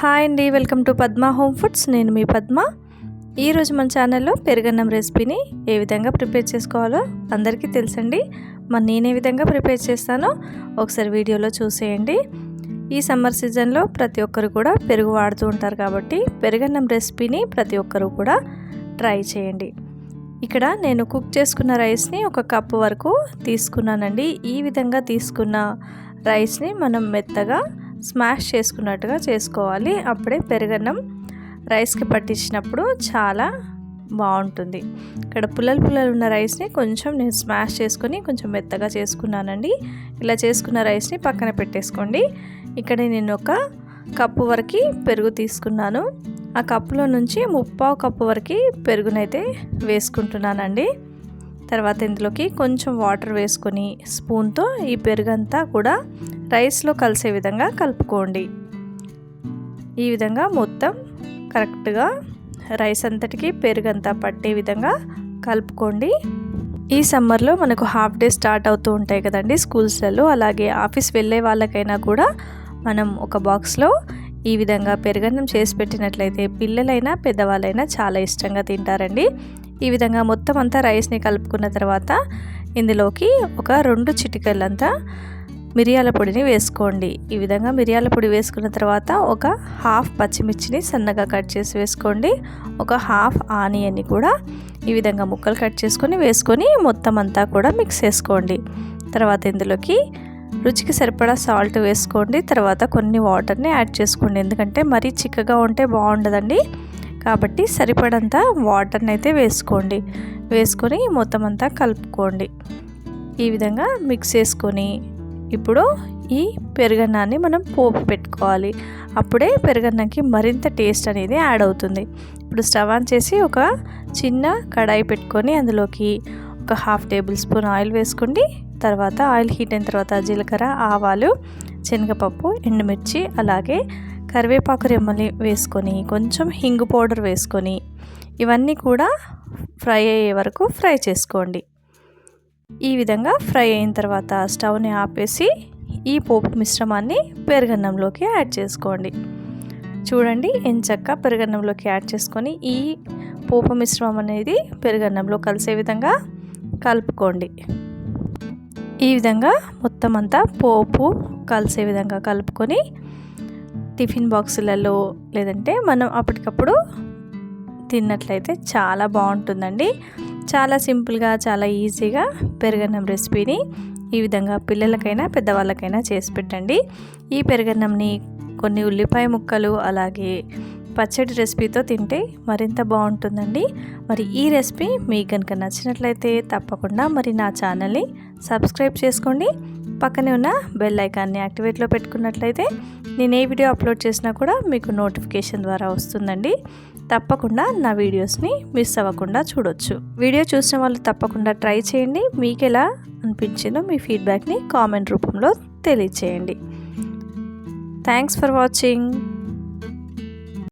Hi అండి welcome to Padma home foods. నేను మీ పద్మ. ఈరోజు మన ఛానల్లో పెరుగన్నం రెసిపీని ఏ విధంగా ప్రిపేర్ చేసుకోవాలో అందరికీ తెలుసండి. మరి నేను ఏ విధంగా ప్రిపేర్ చేస్తానో ఒకసారి వీడియోలో చూసేయండి. ఈ సమ్మర్ సీజన్లో ప్రతి ఒక్కరు కూడా పెరుగు వాడుతూ ఉంటారు కాబట్టి పెరుగన్నం రెసిపీని ప్రతి ఒక్కరు కూడా ట్రై చేయండి. ఇక్కడ నేను కుక్ చేసుకున్న రైస్ని ఒక కప్పు వరకు తీసుకున్నానండి. ఈ విధంగా తీసుకున్న రైస్ని మనం మెత్తగా స్మాష్ చేసుకున్నట్టుగా చేసుకోవాలి. అప్పుడే పెరుగన్నం రైస్కి పట్టించినప్పుడు చాలా బాగుంటుంది. ఇక్కడ పుల్లలు పుల్లలు ఉన్న రైస్ని కొంచెం నేను స్మాష్ చేసుకొని కొంచెం మెత్తగా చేసుకున్నానండి. ఇలా చేసుకున్న రైస్ని పక్కన పెట్టేసుకోండి. ఇక్కడ నేను ఒక కప్పు వరకు పెరుగు తీసుకున్నాను. ఆ కప్పులో నుంచి ముప్పావు కప్పు వరకు పెరుగునైతే వేసుకుంటున్నానండి. తర్వాత ఇందులోకి కొంచెం వాటర్ వేసుకొని స్పూన్తో ఈ పెరుగంతా కూడా రైస్లో కలిసే విధంగా కలుపుకోండి. ఈ విధంగా మొత్తం కరెక్ట్గా రైస్ అంతటికి పెరుగంతా పట్టే విధంగా కలుపుకోండి. ఈ సమ్మర్లో మనకు హాఫ్ డే స్టార్ట్ అవుతూ ఉంటాయి కదండి స్కూల్స్లలో. అలాగే ఆఫీస్ వెళ్ళే వాళ్ళకైనా కూడా మనం ఒక బాక్స్లో ఈ విధంగా పెరుగన్నం చేసి పెట్టినట్లయితే పిల్లలైనా పెద్దవాళ్ళైనా చాలా ఇష్టంగా తింటారండి. ఈ విధంగా మొత్తం అంతా రైస్ని కలుపుకున్న తర్వాత ఇందులోకి ఒక రెండు చిటికలంతా మిరియాల పొడిని వేసుకోండి. ఈ విధంగా మిరియాల పొడి వేసుకున్న తర్వాత ఒక హాఫ్ పచ్చిమిర్చిని సన్నగా కట్ చేసి వేసుకోండి. ఒక హాఫ్ ఆనియన్ని కూడా ఈ విధంగా ముక్కలు కట్ చేసుకొని వేసుకొని మొత్తం అంతా కూడా మిక్స్ చేసుకోండి. తర్వాత ఇందులోకి రుచికి సరిపడా సాల్ట్ వేసుకోండి. తర్వాత కొన్ని వాటర్ని యాడ్ చేసుకోండి. ఎందుకంటే మరీ చిక్కగా ఉంటే బాగుండదండి. కాబట్టి సరిపడంత వాటర్ని అయితే వేసుకోండి. వేసుకొని మొత్తం అంతా కలుపుకోండి. ఈ విధంగా మిక్స్ చేసుకొని ఇప్పుడు ఈ పెరుగన్నాన్ని మనం పోపు పెట్టుకోవాలి. అప్పుడే పెరుగన్నకి మరింత టేస్ట్ అనేది యాడ్ అవుతుంది. ఇప్పుడు స్టవ్ ఆన్ చేసి ఒక చిన్న కడాయి పెట్టుకొని అందులోకి ఒక హాఫ్ టేబుల్ స్పూన్ ఆయిల్ వేసుకోండి. తర్వాత ఆయిల్ హీట్ అయిన తర్వాత జీలకర్ర ఆవాలు శనగపప్పు ఎండుమిర్చి అలాగే కరివేపాకు రెమ్మలి వేసుకొని కొంచెం హింగు పౌడర్ వేసుకొని ఇవన్నీ కూడా ఫ్రై అయ్యే వరకు ఫ్రై చేసుకోండి. ఈ విధంగా ఫ్రై అయిన తర్వాత స్టవ్ని ఆపేసి ఈ పోపు మిశ్రమాన్ని పెరుగన్నంలోకి యాడ్ చేసుకోండి. చూడండి ఎంచక్క పెరుగన్నంలోకి యాడ్ చేసుకొని ఈ పోపు మిశ్రమం అనేది పెరుగన్నంలో కలిసే విధంగా కలుపుకోండి. ఈ విధంగా మొత్తం అంతా పోపు కలిసే విధంగా కలుపుకొని టిఫిన్ బాక్సులలో లేదంటే మనం అప్పటికప్పుడు తిన్నట్లయితే చాలా బాగుంటుందండి. చాలా సింపుల్గా చాలా ఈజీగా పెరుగన్నం రెసిపీని ఈ విధంగా పిల్లలకైనా పెద్దవాళ్ళకైనా చేసి పెట్టండి. ఈ పెరుగన్నంని కొన్ని ఉల్లిపాయ ముక్కలు అలాగే పచ్చడి రెసిపీతో తింటే మరింత బాగుంటుందండి. మరి ఈ రెసిపీ మీకు కనుక నచ్చినట్లయితే తప్పకుండా మరి నా ఛానల్ని సబ్స్క్రైబ్ చేసుకోండి. పక్కనే ఉన్న బెల్ ఐకాన్ని యాక్టివేట్లో పెట్టుకున్నట్లయితే నేను ఏ వీడియో అప్లోడ్ చేసినా కూడా మీకు నోటిఫికేషన్ ద్వారా వస్తుందండి. తప్పకుండా నా వీడియోస్ని మిస్ అవ్వకుండా చూడొచ్చు. వీడియో చూసిన వాళ్ళు తప్పకుండా ట్రై చేయండి. మీకు ఎలా అనిపించిందో మీ ఫీడ్బ్యాక్ని కామెంట్ రూపంలో తెలియచేయండి. Thanks for watching